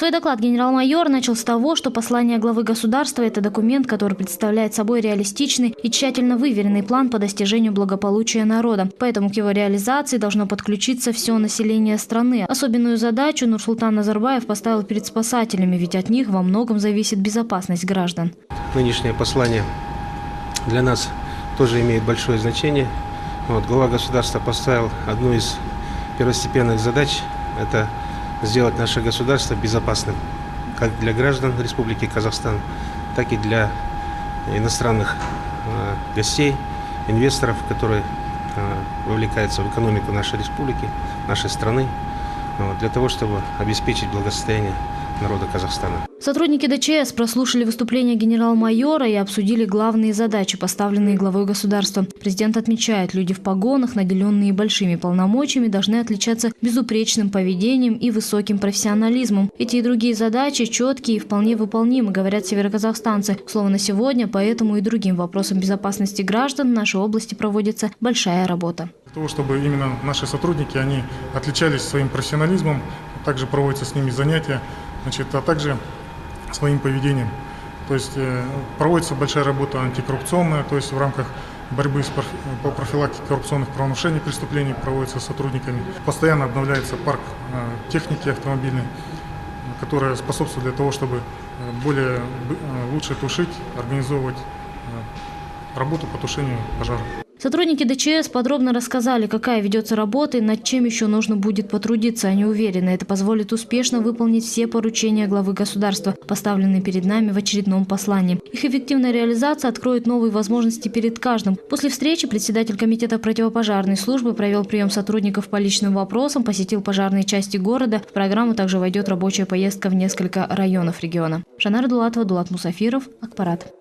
Свой доклад генерал-майор начал с того, что послание главы государства – это документ, который представляет собой реалистичный и тщательно выверенный план по достижению благополучия народа. Поэтому к его реализации должно подключиться все население страны. Особенную задачу Нурсултан Назарбаев поставил перед спасателями, ведь от них во многом зависит безопасность граждан. Нынешнее послание для нас тоже имеет большое значение. Вот, глава государства поставил одну из первостепенных задач – это сделать наше государство безопасным как для граждан Республики Казахстан, так и для иностранных э, гостей, инвесторов, которые э, вовлекаются в экономику нашей республики, нашей страны, для того, чтобы обеспечить благосостояние народа Казахстана. Сотрудники ДЧС прослушали выступление генерал-майора и обсудили главные задачи, поставленные главой государства. Президент отмечает, люди в погонах, наделенные большими полномочиями, должны отличаться безупречным поведением и высоким профессионализмом. Эти и другие задачи четкие и вполне выполнимы, говорят североказахстанцы. Слово на сегодня, поэтому и другим вопросам безопасности граждан в нашей области проводится большая работа. Для того, чтобы именно наши сотрудники, они отличались своим профессионализмом, также проводятся с ними занятия, значит, а также своим поведением. То есть э, проводится большая работа антикоррупционная, то есть в рамках борьбы с, по профилактике коррупционных правонарушений, преступлений проводится сотрудниками. Постоянно обновляется парк э, техники автомобильной, которая способствует для того, чтобы э, более лучше тушить, организовывать работу по тушению пожаров. Сотрудники ДЧС подробно рассказали, какая ведется работа и над чем еще нужно будет потрудиться. Они уверены, это позволит успешно выполнить все поручения главы государства, поставленные перед нами в очередном послании. Их эффективная реализация откроет новые возможности перед каждым. После встречи председатель комитета противопожарной службы провел прием сотрудников по личным вопросам, посетил пожарные части города. В программу также войдет рабочая поездка в несколько районов региона. Шанар Дулатова, Дулат Мусафиров, Акпарат.